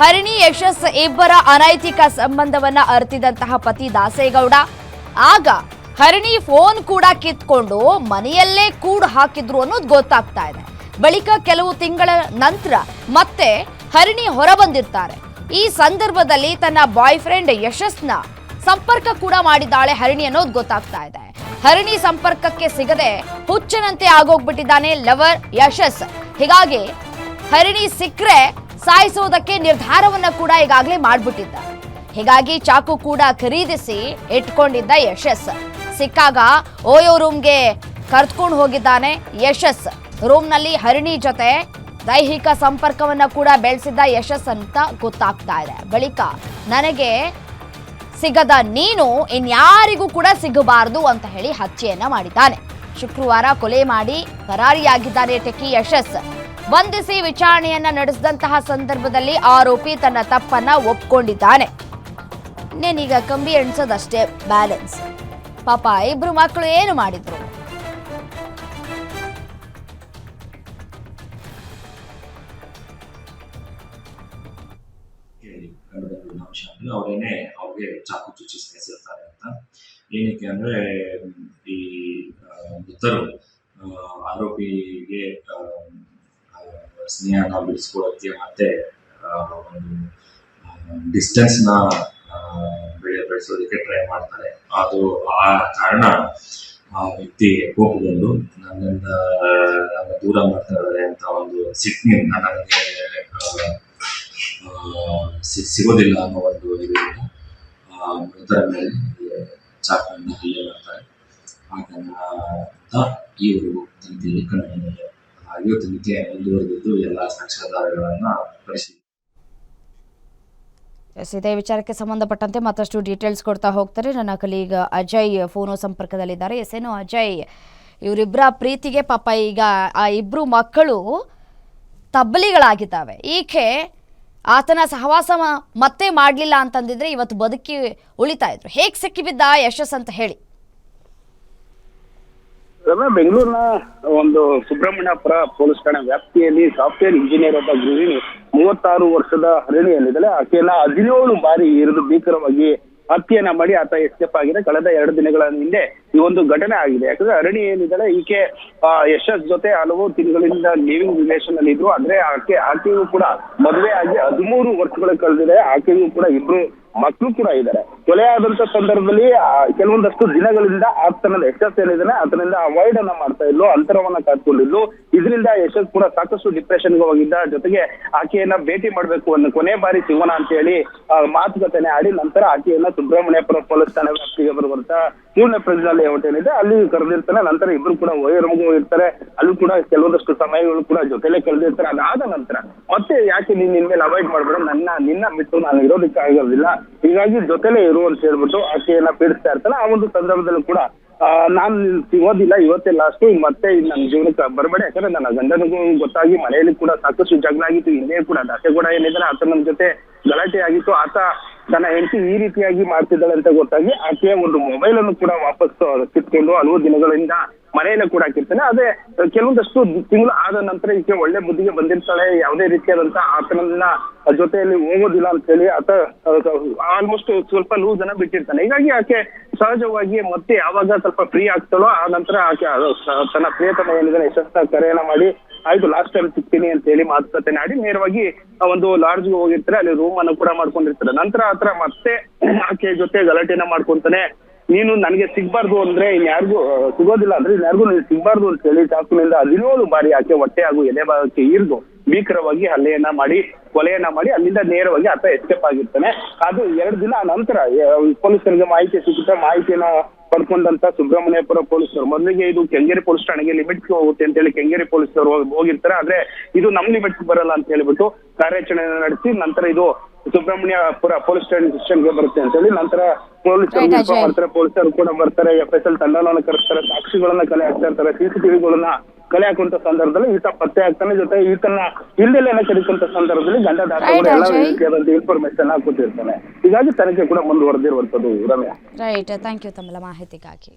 ಹರಿಣಿ ಯಶಸ್ ಇಬ್ಬರ ಅನೈತಿಕ ಸಂಬಂಧವನ್ನ ಅರ್ತಿದಂತಹ ಪತಿ ದಾಸೇಗೌಡ. ಆಗ ಹರಿಣಿ ಫೋನ್ ಕೂಡ ಕಿತ್ಕೊಂಡು ಮನೆಯಲ್ಲೇ ಕೂಡು ಹಾಕಿದ್ರು ಅನ್ನೋದು ಗೊತ್ತಾಗ್ತಾ ಇದೆ. ಬಳಿಕ ಕೆಲವು ತಿಂಗಳ ನಂತರ ಮತ್ತೆ ಹರಿಣಿ ಹೊರಬಂದಿರ್ತಾರೆ. ಈ ಸಂದರ್ಭದಲ್ಲಿ ತನ್ನ ಬಾಯ್ ಫ್ರೆಂಡ್ ಯಶಸ್ನ ಸಂಪರ್ಕ ಕೂಡ ಮಾಡಿದ್ದಾಳೆ ಹರಿಣಿ ಅನ್ನೋದು ಗೊತ್ತಾಗ್ತಾ ಇದೆ. ಹರಿಣಿ ಸಂಪರ್ಕಕ್ಕೆ ಸಿಗದೆ ಹುಚ್ಚನಂತೆ ಆಗೋಗ್ಬಿಟ್ಟಿದ್ದಾನೆ ಲವರ್ ಯಶಸ್. ಹೀಗಾಗಿ ಹರಿಣಿ ಸಿಕ್ರೆ ಸಾಯಿಸೋದಕ್ಕೆ ನಿರ್ಧಾರವನ್ನ ಕೂಡ ಈಗಾಗಲೇ ಮಾಡ್ಬಿಟ್ಟಿದ್ದ ಹೀಗಾಗಿ ಚಾಕು ಕೂಡ ಖರೀದಿಸಿ ಇಟ್ಕೊಂಡಿದ್ದ ಯಶಸ್. ಸಿಕ್ಕಾಗ ಓಯೋ ರೂಮ್ಗೆ ಕರ್ತ್ಕೊಂಡು ಹೋಗಿದ್ದಾನೆ ಯಶಸ್. ರೂಮ್ನಲ್ಲಿ ಹರಿಣಿ ಜೊತೆ ದೈಹಿಕ ಸಂಪರ್ಕವನ್ನ ಕೂಡ ಬೆಳೆಸಿದ್ದ ಯಶಸ್ ಅಂತ ಗೊತ್ತಾಗ್ತಾ ಇದೆ. ಬಳಿಕ ನನಗೆ ಸಿಗದ ನೀನು ಇನ್ಯಾರಿಗೂ ಕೂಡ ಸಿಗಬಾರದು ಅಂತ ಹೇಳಿ ಹತ್ಯೆಯನ್ನ ಮಾಡಿದ್ದಾನೆ. ಶುಕ್ರವಾರ ಕೊಲೆ ಮಾಡಿ ಪರಾರಿಯಾಗಿದ್ದಾನೆ ಟೆಕ್ಕಿ ಯಶಸ್. ಬಂಧಿಸಿ ವಿಚಾರಣೆಯನ್ನ ನಡೆಸಿದಂತಹ ಸಂದರ್ಭದಲ್ಲಿ ಆರೋಪಿ ತನ್ನ ತಪ್ಪನ್ನ ಒಪ್ಕೊಂಡಿದ್ದಾನೆ. ಇನ್ನೇನೀಗ ಕಂಬಿ ಎಣಿಸೋದಷ್ಟೇ ಬ್ಯಾಲೆನ್ಸ್ ಪಾಪ ಇಬ್ರು ಮಕ್ಕಳು ಏನು ಮಾಡಿದ್ರು? ಅವರೇನೆ ಅವ್ರಿಗೆ ಚಾಕು ಚುಚ್ಚಿ ಸಾಯಿಸಿರ್ತಾರೆ ಅಂತ ಏನಕ್ಕೆ ಅಂದ್ರೆ ಈ ಮೃತರು ಆರೋಪಿಗೆ ಸ್ನೇಹನ ಬೆಳೆಸ್ಕೊಳ್ಳೋಕ್ಕೆ ಮತ್ತೆ ಒಂದು ಡಿಸ್ಟೆನ್ಸ್ನ ಬೆಳೆ ಬೆಳೆಸೋದಕ್ಕೆ ಟ್ರೈ ಮಾಡ್ತಾರೆ. ಅದು ಆ ಕಾರಣ ಆ ವ್ಯಕ್ತಿ ಕೋಪಗೊಂಡು ನನ್ನಿಂದ ನನ್ನ ದೂರ ಮಾಡ್ತಾ ಇದ್ದಾರೆ ಅಂತ ಒಂದು ಸಿಟ್ಟಿನಿಂದ ನನಗೆ ಸಿಗೋದಿಲ್ಲ ಅನ್ನೋ ಒಂದು ಇದರಿಂದ ಮೃತರ ಮೇಲೆ ಚಾಕುವಿನ ಹಲ್ಲೆ ಮಾಡ್ತಾರೆ. ಹಾಗೆ ಈ ಒಂದು ಹಾಗೆಯೂ ತನಿಖೆ ಮುಂದುವರೆದಿದ್ದು ಎಲ್ಲ ಸಾಕ್ಷ್ಯಾಧಾರಗಳನ್ನ ಪರಿಶೀಲಿಸಿ ಎಸ್, ಇದೇ ವಿಚಾರಕ್ಕೆ ಸಂಬಂಧಪಟ್ಟಂತೆ ಮತ್ತಷ್ಟು ಡೀಟೇಲ್ಸ್ ಕೊಡ್ತಾ ಹೋಗ್ತಾರೆ ನನ್ನ ಕಲೀಗ ಅಜಯ್ ಫೋನು ಸಂಪರ್ಕದಲ್ಲಿದ್ದಾರೆ. ಎಸ್, ಏನು ಅಜಯ್ ಇವರಿಬ್ಬರ ಪ್ರೀತಿಗೆ ಪಾಪ ಈಗ ಆ ಇಬ್ಬರು ಮಕ್ಕಳು ತಬ್ಬಲಿಗಳಾಗಿದ್ದಾವೆ ಈಕೆ ಆತನ ಸಹವಾಸ ಮತ್ತೆ ಮಾಡಲಿಲ್ಲ ಅಂತಂದಿದ್ರೆ ಇವತ್ತು ಬದುಕಿ ಉಳಿತಾ ಇದ್ರು. ಹೇಗೆ ಸಿಕ್ಕಿಬಿದ್ದ ಯಶಸ್ ಅಂತ ಹೇಳಿ. ಬೆಂಗಳೂರಿನ ಒಂದು ಸುಬ್ರಹ್ಮಣ್ಯಪುರ ಪೊಲೀಸ್ ಠಾಣೆ ವ್ಯಾಪ್ತಿಯಲ್ಲಿ ಸಾಫ್ಟ್ವೇರ್ ಇಂಜಿನಿಯರ್ ಒಬ್ಬ ಗೃಹಿಣಿ ಮೂವತ್ತಾರು ವರ್ಷದ ಹರಿಣಿಯಲ್ಲಿದ್ದಾಳೆ ಆಕೆಯನ್ನ ಹದಿನೇಳು ಬಾರಿ ಇರಿದು ಭೀಕರವಾಗಿ ಹತ್ಯೆಯನ್ನ ಮಾಡಿ ಆತ ಎಸ್ಕೇಪ್ ಆಗಿದೆ. ಕಳೆದ ಎರಡು ದಿನಗಳ ಹಿಂದೆ ಈ ಒಂದು ಘಟನೆ ಆಗಿದೆ. ಯಾಕಂದ್ರೆ ಅರಣಿ ಏನಿದ್ದಾಳೆ, ಈಕೆ ಯಶಸ್ ಜೊತೆ ಹಲವು ತಿಂಗಳಿಂದ ಲಿವಿಂಗ್ ರಿಲೇಷನ್ ಅಲ್ಲಿ ಇದ್ರು. ಆದ್ರೆ ಆಕೆ ಆಕೆಯೂ ಕೂಡ ಮದುವೆ ಆಗಿ ಹದಿಮೂರು ವರ್ಷಗಳು ಕಳೆದಿದೆ. ಆಕೆಯೂ ಕೂಡ ಇಬ್ರು ಮಕ್ಕಳು ಕೂಡ ಇದ್ದಾರೆ. ಕೊಲೆ ಆದಂತ ಸಂದರ್ಭದಲ್ಲಿ ಕೆಲವೊಂದಷ್ಟು ದಿನಗಳಿಂದ ಆತನ ಎಕ್ಸಸ್ ಏನಿದ್ದಾನೆ, ಆತನಿಂದ ಅವಾಯ್ಡ್ ಅನ್ನ ಮಾಡ್ತಾ ಇದ್ಲು, ಅಂತರವನ್ನ ಕಾತ್ಕೊಂಡಿದ್ಲು ಇದರಿಂದ ಯಶಸ್ ಕೂಡ ಸಾಕಷ್ಟು ಡಿಪ್ರೆಷನ್ಗೆ ಹೋಗಿದ್ದ. ಜೊತೆಗೆ ಆಕೆಯನ್ನ ಭೇಟಿ ಮಾಡ್ಬೇಕು ಅನ್ನೋ ಕೊನೆ ಬಾರಿ ಸಿಗೋಣ ಅಂತ ಹೇಳಿ ಮಾತುಕತೆನೆ ಆಡಿ ನಂತರ ಆಕೆಯನ್ನ ಸುಬ್ರಹ್ಮಣ್ಯಪುರ ಪೊಲೀಸ್ ಠಾಣೆ ವ್ಯಾಪ್ತಿಗೆ ಬರುವಂತ ಮೂರನೇ ಪ್ರೆಸಿಡೆಂಟ್ ಹೋಟೆಲ್ ಅಲ್ಲಿ ಕರೆದಿರ್ತಾನೆ. ನಂತರ ಇಬ್ರು ಕೂಡ ವೈರಮ್ಗೆ ಹೋಗಿರ್ತಾರೆ ಅಲ್ಲೂ ಕೂಡ ಕೆಲವೊಂದಷ್ಟು ಸಮಯಗಳು ಕೂಡ ಜೊತೆಲೆ ಕಳೆದಿರ್ತಾರೆ. ಅದಾದ ನಂತರ ಮತ್ತೆ ಯಾಕೆ ನೀನ್ ಮೇಲೆ ಅವಾಯ್ಡ್ ಮಾಡ್ಬೇಡ? ನನ್ನ, ನಿನ್ನ ಬಿಟ್ಟು ನಾನು ಇರೋದಕ್ಕೆ ಆಗೋದಿಲ್ಲ ಹೀಗಾಗಿ ಜೊತೆಲೆ ಇರು ಅಂತ ಹೇಳ್ಬಿಟ್ಟು ಆಕೆಯನ್ನ ಪೀಡಿಸ್ತಾ ಇರ್ತಾನೆ. ಆ ಒಂದು ಸಂದರ್ಭದಲ್ಲೂ ಕೂಡ ನಾನ್ ಸಿಗೋದಿಲ್ಲ ಇವತ್ತೇ ಲಾಸ್ಟ್ ಮತ್ತೆ ನನ್ ನನ್ನ ಜೀವನಕ್ಕೆ ಬರಬೇಡ. ಯಾಕಂದ್ರೆ ನನ್ನ ಗಂಡನಿಗೂ ಗೊತ್ತಾಗಿ ಮನೆಯಲ್ಲಿ ಕೂಡ ಸಾಕಷ್ಟು ಜಗಳ ಆಗಿತ್ತು ಹಿಂದೆ ಕೂಡ ದಾಸೆ ಕೂಡ ಏನಿದ್ರೆ ಆತ ನನ್ನ ಜೊತೆ ಗಲಾಟೆ ಆಗಿತ್ತು. ಆತ ತನ್ನ ಹೆಂಡತಿ ಈ ರೀತಿಯಾಗಿ ಮಾಡ್ತಿದ್ದಾಳೆ ಅಂತ ಗೊತ್ತಾಗಿ ಆಕೆಯ ಒಂದು ಮೊಬೈಲ್ ಅನ್ನು ಕೂಡ ವಾಪಸ್ ಕಿತ್ಕೊಂಡು ಹಲವು ದಿನಗಳಿಂದ ಮನೆಯನ್ನು ಕೂಡ ಹಾಕಿರ್ತಾನೆ ಅದೇ, ಕೆಲವೊಂದಷ್ಟು ತಿಂಗಳು ಆದ ನಂತರ ಈಕೆ ಒಳ್ಳೆ ಬುದ್ಧಿಗೆ ಬಂದಿರ್ತಾಳೆ, ಯಾವುದೇ ರೀತಿಯಾದಂತ ಆತನನ್ನ ಜೊತೆಯಲ್ಲಿ ಹೋಗೋದಿಲ್ಲ ಅಂತ ಹೇಳಿ ಆತ ಆಲ್ಮೋಸ್ಟ್ ಸ್ವಲ್ಪ ಲೂಸ್ ಅನ್ನ ಬಿಟ್ಟಿರ್ತಾನೆ. ಹೀಗಾಗಿ ಆಕೆ ಸಹಜವಾಗಿ ಮತ್ತೆ ಯಾವಾಗ ಸ್ವಲ್ಪ ಫ್ರೀ ಆಗ್ತಾಳೋ, ಆ ನಂತರ ಆಕೆ ತನ್ನ ಪ್ರಿಯತನ ಏನಿದೆ ಯಶಸ್ಸ ಕರೆಯನ್ನ ಮಾಡಿ ಆಯ್ತು ಲಾಸ್ಟ್ ಟೈಮ್ ಸಿಗ್ತೀನಿ ಅಂತ ಹೇಳಿ ಮಾತುಕತೆ ಆಡಿ ನೇರವಾಗಿ ಒಂದು ಲಾಡ್ಜ್ಗೆ ಹೋಗಿರ್ತಾರೆ, ಅಲ್ಲಿ ರೂಮ್ ಅನ್ನು ಕೂಡ ಮಾಡ್ಕೊಂಡಿರ್ತಾರೆ. ನಂತರ ಆತರ ಮತ್ತೆ ಆಕೆ ಜೊತೆ ಗಲಾಟೆನ ಮಾಡ್ಕೊಂತಾನೆ, ನೀನು ನನಗೆ ಸಿಗ್ಬಾರ್ದು ಅಂದ್ರೆ ಇನ್ಯಾರಿಗೂ ಸಿಗೋದಿಲ್ಲ ಅಂದ್ರೆ ಇನ್ಯಾರಿಗೂ ನೀನು ಸಿಗ್ಬಾರ್ದು ಅಂತ ಹೇಳಿ ಚಾಕುನಿಂದ ಹದಿನೇಳು ಬಾರಿ ಆಕೆ ಹೊಟ್ಟೆ ಹಾಗೂ ಎಲೆ ಭಾಗಕ್ಕೆ ಇರ್ದು ಭೀಕರವಾಗಿ ಹಲ್ಲೆಯನ್ನ ಮಾಡಿ, ಕೊಲೆಯನ್ನ ಮಾಡಿ, ಅಲ್ಲಿಂದ ನೇರವಾಗಿ ಆತ ಎಸ್ಕೇಪ್ ಆಗಿರ್ತಾನೆ. ಅದು ಎರಡು ದಿನ ನಂತರ ಪೊಲೀಸರಿಗೆ ಮಾಹಿತಿ ಸಿಗುತ್ತೆ ಮಾಹಿತಿಯನ್ನ ಪಡ್ಕೊಂಡಂತ ಸುಬ್ರಹ್ಮಣ್ಯಪುರ ಪೊಲೀಸರು. ಮೊದಲಿಗೆ ಇದು ಕೆಂಗೇರಿ ಪೊಲೀಸ್ ಠಾಣೆಗೆ ಲಿಮಿಟ್ ಹೋಗುತ್ತೆ ಅಂತ ಹೇಳಿ ಕೆಂಗೇರಿ ಪೊಲೀಸರು ಹೋಗ್- ಹೋಗಿರ್ತಾರೆ. ಆದ್ರೆ ಇದು ನಮ್ ಲಿಮಿಟ್ ಬರಲ್ಲ ಅಂತ ಹೇಳಿಬಿಟ್ಟು ಕಾರ್ಯಾಚರಣೆ ನಡೆಸಿ ನಂತರ ಇದು ಸುಬ್ರಹ್ಮಣ್ಯಪುರ ಪೊಲೀಸ್ ಸ್ಟೇಷನ್ಗೆ ಬರುತ್ತೆ ಅಂತ ಹೇಳಿ ನಂತರ ಪೊಲೀಸರು ಮಾಡ್ತಾರೆ ಪೊಲೀಸರು ಕೂಡ ಬರ್ತಾರೆ. ಎಫ್ ಎಸ್ ಎಲ್ ತಂಡವನ್ನು ಕರೆಸ್ತಾರೆ. ಸಾಕ್ಷಿಗಳನ್ನ ಕಲೆ ಹಾಕ್ತಾ ಇರ್ತಾರೆ. ಸಿಸಿಟಿವಿಗಳನ್ನ ಕಲೆ ಹಾಕುವಂತ ಸಂದರ್ಭದಲ್ಲಿ ಈತ ಪತ್ತೆ ಆಗ್ತಾನೆ. ಜೊತೆ ಈತನ ಇಲ್ದೆಲ್ಲ ಕಡಿತಂತ ಸಂದರ್ಭದಲ್ಲಿ ಗಂಡ ದಾಖಲೆ ಎಲ್ಲ. ರೀತಿಯಾದಂತ ಇನ್ಫಾರ್ಮೇಶನ್ ಹಾಕುತ್ತಿರ್ತಾನೆ ಹೀಗಾಗಿ ತನಿಖೆ ಕೂಡ ಮುಂದುವರೆದಿರುವಂತದ್ದು ರಮ್ಯಾ. ರೈಟ್ ಥ್ಯಾಂಕ್ ಯು ತಮ್ಮ ಮಾಹಿತಿಗಾಗಿ.